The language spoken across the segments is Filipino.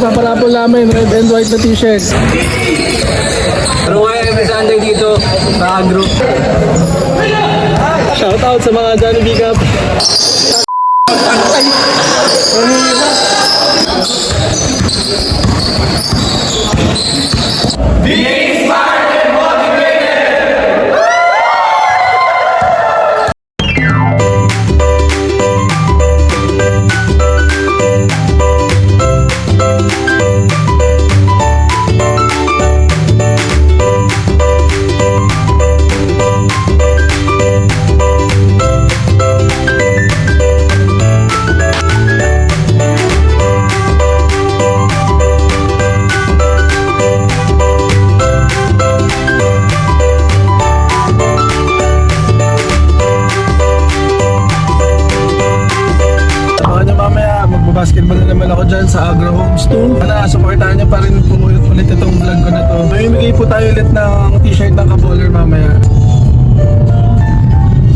Paparapol namin, red and white na t-shirt. Pero nga every Sunday dito sa group. Shoutout sa mga Johnny Cup. Mga magbabasketball na naman ako dyan sa Agro Homes 2. Sana, supportahan nyo pa rin po ulit itong vlog ko na to. Mamimigay po tayo ulit ng t-shirt ng Kaboller mamaya.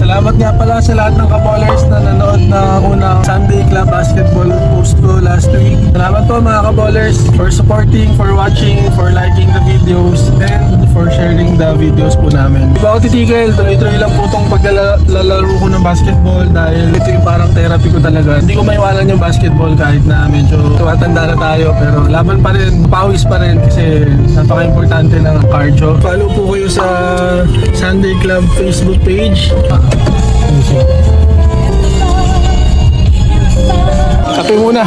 Salamat nga pala sa lahat ng kaballers na nanood na unang Sunday Club Basketball post ko last week. Salamat po mga kaballers for supporting, for watching, for liking the videos, and for sharing the videos po namin. Di ba ako titigil? Tuloy-tuloy lang po itong paglalaro ko ng basketball dahil ito yung parang therapy ko talaga. Hindi ko maiwanan yung basketball kahit na medyo tumatanda na tayo pero laban pa rin, pawis pa rin kasi napaka-importante ng cardio. Follow po kayo sa Sunday Club Facebook page. Kape muna.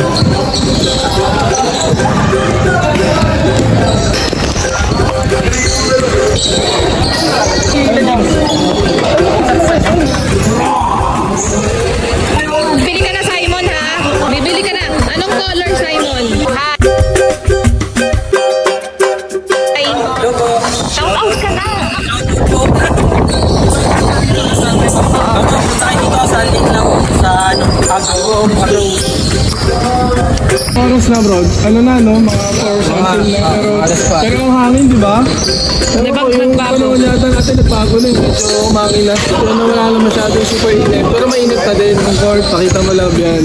Bili Ano na no? Mga 4 something na. Pero, alas pa. pero ang hangin di ba? Pero Diba, yung nagbago? panahon yata natin nagbago na. eh. Medyo umangin na. So, ano, wala na masyadong super init. Pero mainit pa din. Ang court, pakita mo lang yan.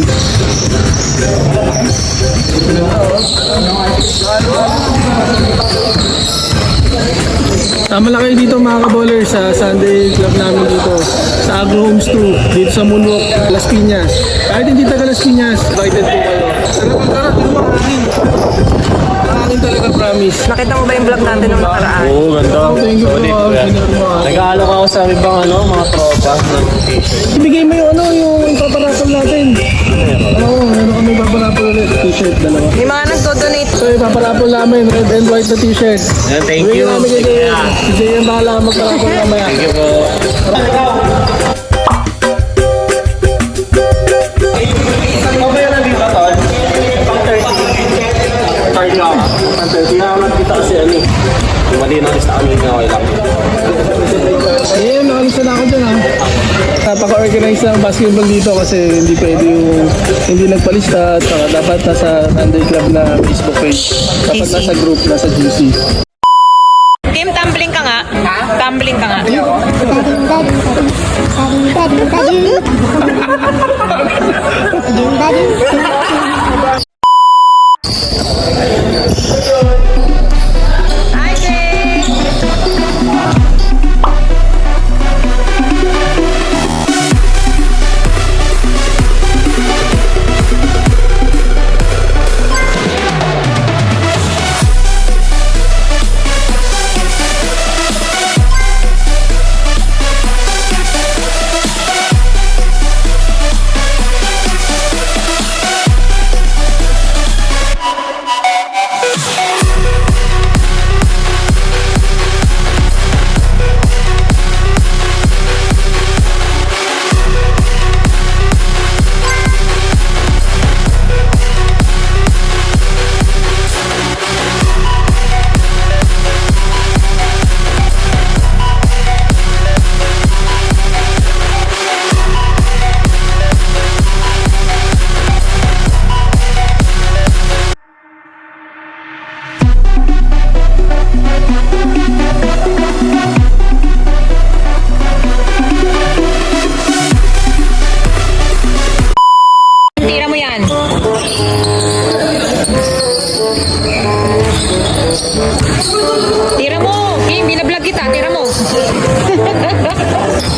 Tama lang kayo dito mga kaboller sa Sunday club namin dito sa Agro Homes 2 dito sa Moonwalk, Las Piñas. Kahit hindi taga Las Piñas, invited po kayo. Tara, tara, promise. Nakita mo ba yung vlog natin nung nakaraan? Oo, ganda. Thank you Solid. Nag-aalok ako sa ibang ano, mga tropa ng t-shirt. Ibigay mo yung ano, yung paparapol natin. Oo, meron kami paparapol ulit. T-shirt, dalawa. May mga nagdo-donate. So, yung paparapol namin, red and white na t-shirt. Yeah, thank you. namin kay Jay. Si Jay ang bahala magparapol mamaya. Thank you po. Okay na dito, Tol? Pang 30. 30 ako. Pang 30 na ako nakita kasi ano eh. Yung mali na lista kami okay lang. Ayun, nakalis na ako dyan ha. Napaka-organize ng basketball dito kasi hindi pwede yung hindi nagpalista at saka dapat nasa Sunday Club na Facebook page. Dapat nasa group, nasa GC. Kim, tumbling ka nga. Ha? Tumbling ka nga. Tira mo! Game, binablog kita. Tira mo.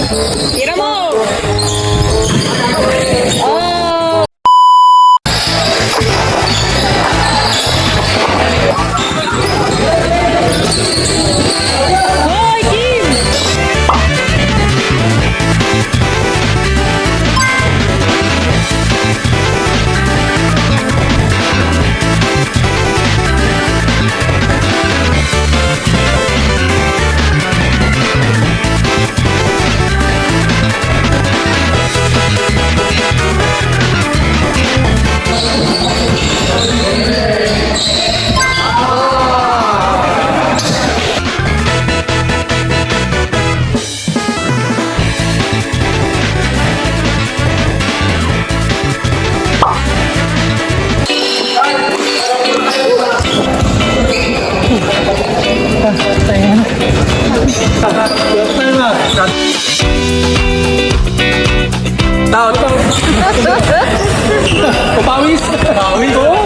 Pawis! Pawis? Oo!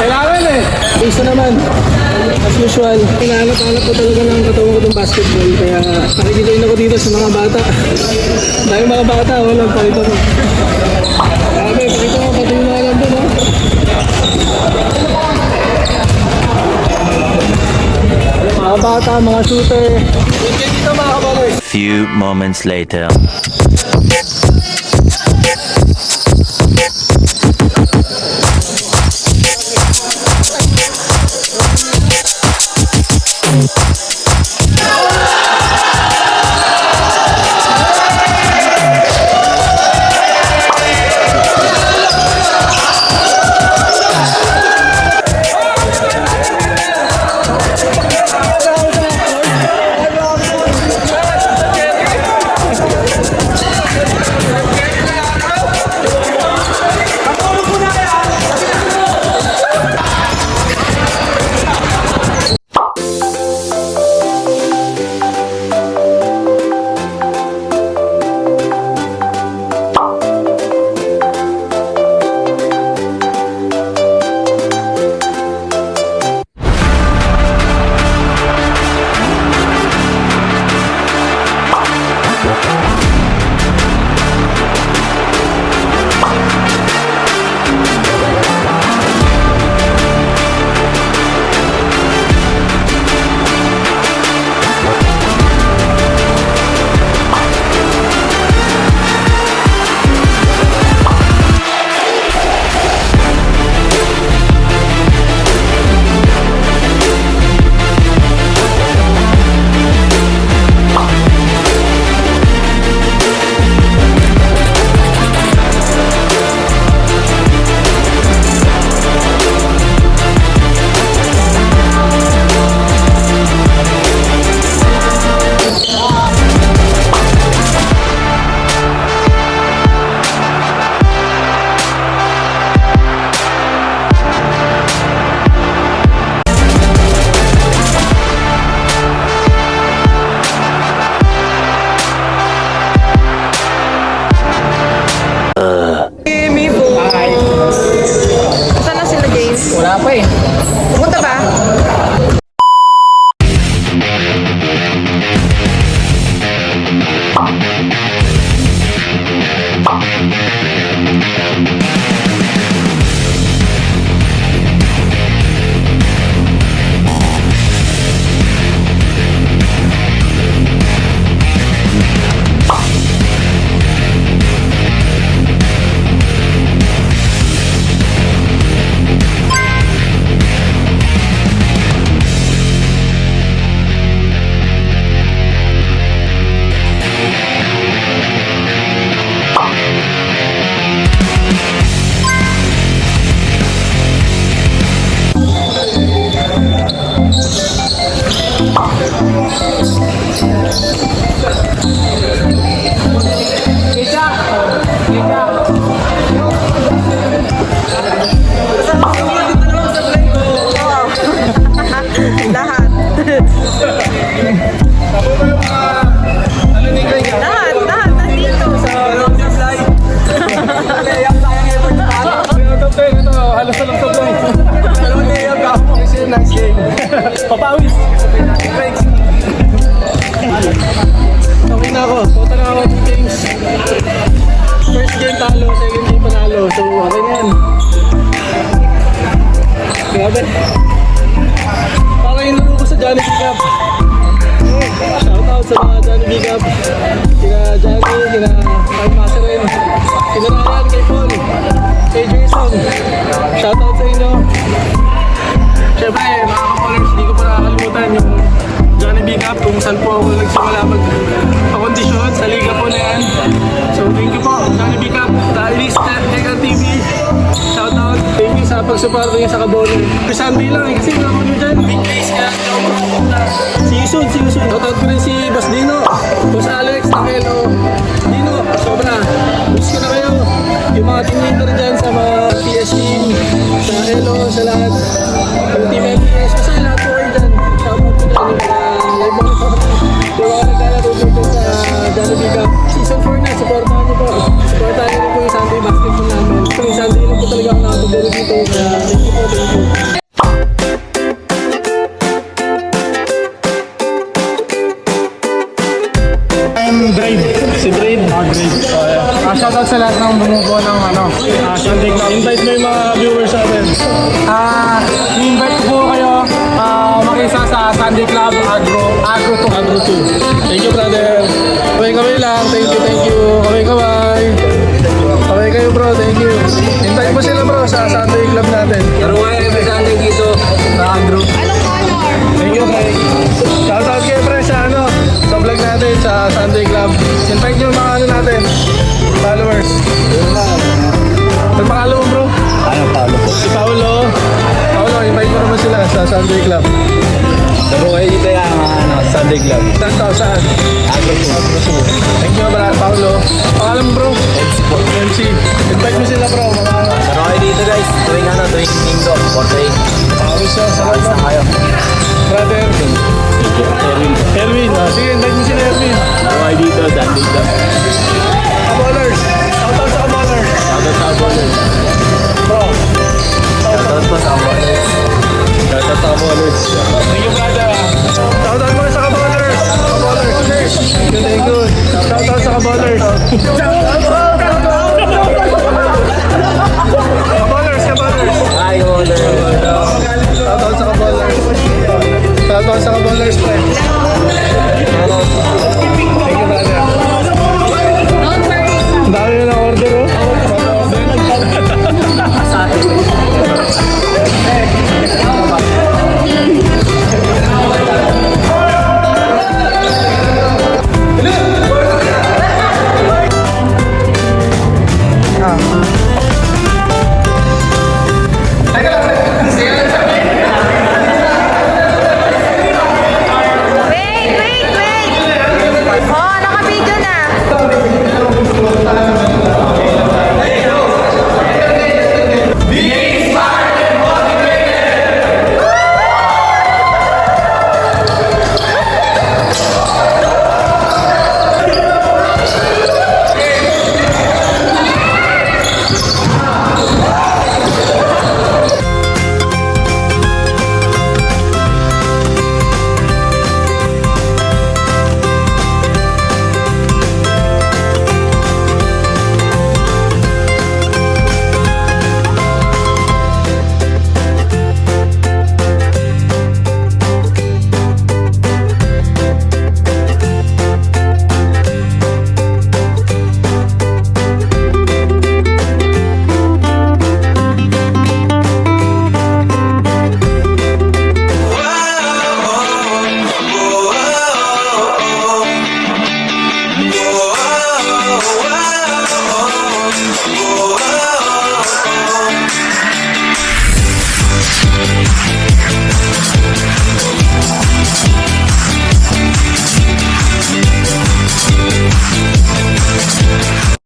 Kailangan eh! Isa naman. As usual, hinahanap-hanap ko talaga ng katawan ko ng basketball. Kaya nakikitain ako dito sa mga bata. Dahil mga bata, walang pakita mo. Grabe, pakita mo pati yung mga nandun, no? Mga bata, mga shooter. Few moments later. Kung saan po ako nagsimula mag pakondisyon sa liga po na yan. So, thank you po, Johnny B. Cup, Talis, Teka TV. Shoutout. Thank you sa pagsuporta niyo sa Kabole. Per Sunday lang eh, kasi wala ko nyo dyan. Big days makapunta. See you soon, see you soon. Shoutout ko rin si Boss Dino, Boss Alex, Nakelo. Dino, sobra. Miss ko na kayo. Yung mga team leader dyan sa mga PS team, sa Elo, sa lahat. Yung team LPS, Invite mo yung mga viewers natin. Ah, i-invite ko po kayo ah, makisa sa Sunday Club Agro Agro to Agro 2. Thank you, brother. Kaway-kaway lang. Thank you, thank you. Kaway-kaway. Kaway kayo, bro. Thank you. Invite mo sila, bro, sa Sunday Club natin. Pero nga every Sunday dito sa Agro. Anong color? Thank you, kay. Shoutout kay pre sa ano, sa vlog natin sa Sunday Club. Invite nyo yung mga ano natin, followers. Ang pangalan mo, bro? Ano, Paolo po? Si Paolo. Paolo, invite mo naman sila sa Sunday Club. Pero kayo dito yung ano, Sunday Club. Saan to? Saan? Agro. Thank you, bro. Paolo. Pangalan mo, bro? MC po. MC. Invite mo sila, bro. Mga Pero kayo dito guys, tuwing ano, tuwing linggo, 4 pawis siya. Salamat, Alis na kayo. Brother. Erwin. Erwin. Ah, sige, invite mo sila, Erwin. Kayo dito,